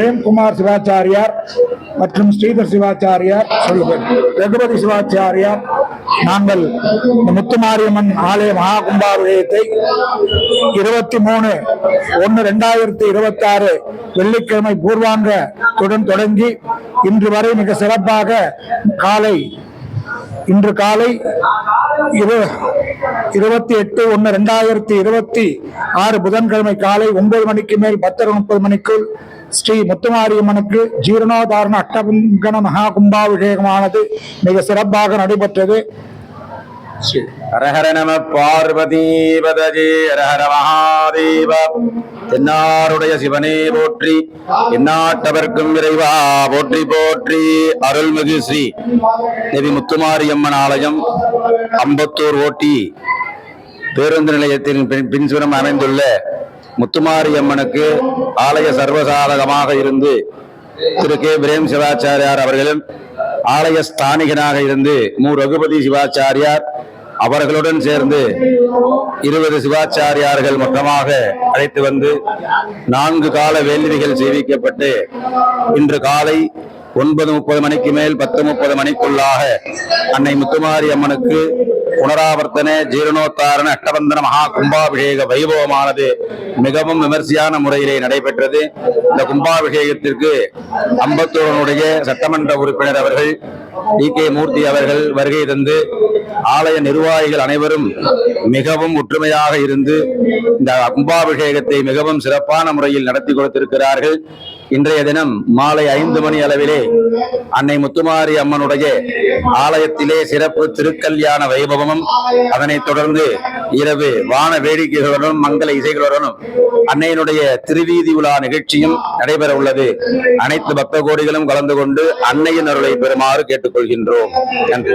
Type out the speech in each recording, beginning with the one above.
பிரேம்குமார் சிவாச்சாரியார் மற்றும் ஸ்ரீதர் சிவாச்சாரியார் சொல்லுங்கள். ரகுபதி சிவாச்சாரியார் நாங்கள் இந்த முத்துமாரியம்மன் ஆலய மகா கும்பாபிஷேகத்தை இருபத்தி மூணு ஒன்று ரெண்டாயிரத்தி இருபத்தி ஆறு வெள்ளிக்கிழமை பூர்வாங்கத்துடன் தொடங்கி இன்று வரை மிக சிறப்பாக காலை இன்று காலை இரு இருபத்தி எட்டு ஒன்று ரெண்டாயிரத்தி இருபத்தி ஆறு புதன்கிழமை காலை ஒன்பது மணிக்கு மேல் பத்தரை முப்பது மணிக்குள் ஸ்ரீ முத்துமாரியம்மனுக்கு ஜீரணோதாரண அட்டபங்கன மகா கும்பாபிஷேகமானது மிக சிறப்பாக நடைபெற்றது. ஹரஹர நம பார்வதி ஹரஹர மகாதேவ. தென்னாருடைய சிவனே போற்றி எந்நாட்டவர்க்கும் இறைவா போற்றி போற்றி. அருள்மிகு ஸ்ரீ தேவி முத்துமாரியம்மன் ஆலயம் அம்பத்தூர் ஓட்டி பேருந்து நிலையத்தின் பின் பின்சுரம் அமைந்துள்ள முத்துமாரியம்மனுக்கு ஆலய சர்வசாதகமாக இருந்து திரு கே. பிரேம் சிவாச்சாரியார் அவர்களும் ஆலய ஸ்தானிகனாக இருந்து மு. ரகுபதி சிவாச்சாரியார் அவர்களுடன் சேர்ந்து இருபது சிவாச்சாரியார்கள் மொத்தமாக அழைத்து வந்து நான்கு கால வேள்விகள் செய்விக்கப்பட்டு இன்று காலை ஒன்பது முப்பது மணிக்கு மேல் பத்து முப்பது மணிக்குள்ளாக அன்னை முத்துமாரி அம்மனுக்கு புனராவர்த்தனை ஜீரணோத்தாரண அட்டபந்தன மகா கும்பாபிஷேக வைபவமானது மிகவும் விமர்சையான முறையிலே நடைபெற்றது. இந்த கும்பாபிஷேகத்திற்கு அம்பத்தூரனுடைய சட்டமன்ற உறுப்பினர் அவர்கள் டி கே மூர்த்தி அவர்கள் வருகை தந்து ஆலய நிர்வாகிகள் அனைவரும் மிகவும் ஒற்றுமையாக இருந்து இந்த கும்பாபிஷேகத்தை மிகவும் சிறப்பான முறையில் நடத்தி கொடுத்திருக்கிறார்கள். இன்றைய தினம் மாலை ஐந்து மணி அளவிலே அன்னை முத்துமாரி அம்மனுடைய ஆலயத்திலே சிறப்பு திருக்கல்யாண வைபவமும் அதனைத் தொடர்ந்து இரவு வான வேடிக்கைகளுடனும் மங்கள இசைகளுடனும் அன்னையினுடைய திருவீதி உலா நிகழ்ச்சியும் நடைபெற உள்ளது. அனைத்து பக்த கோடிகளும் கலந்து கொண்டு அன்னையின் அருளை பெறுமாறு கேட்டுக்கொள்கின்றோம். நன்றி.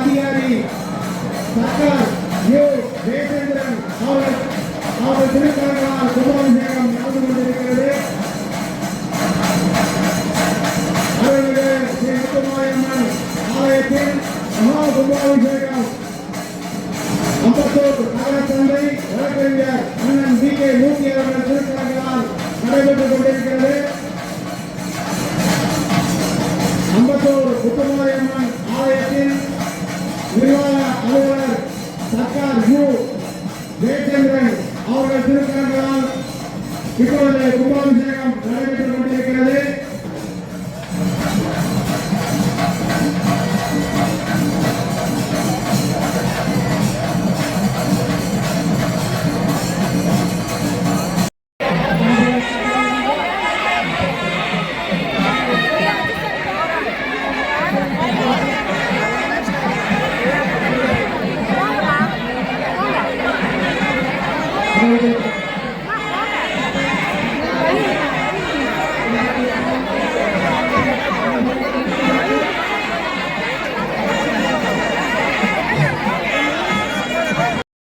அதிகாரி சர்க்கார் யு ஜெயச்சந்திரன் அவர்கள் அவர்கள் திருக்கரங்களால் கும்பாபிஷேகம் நடந்து கொண்டிருக்கிறது அவர்களுடைய ஸ்ரீ முத்துமாரியம்மன் ஆலயத்தில் மகா கும்பாபிஷேகம் அம்பத்தூர் நகர தந்தை வழக்கறிஞர் அண்ணன் டி கே மூர்த்தி அவர்கள் திருக்கரங்களால் நடைபெற்றுக் கொண்டிருக்கிறது அம்பத்தூர் முத்துமாரியம்மன் ஆலயத்தின் நிர்வாக அலுவலர் சர்க்கார் யு. ஜெயச்சந்திரன். அவர்கள் திருக்கரங்களால் இப்பொழுது கும்பாபிஷேகம் நடைபெற்றுக்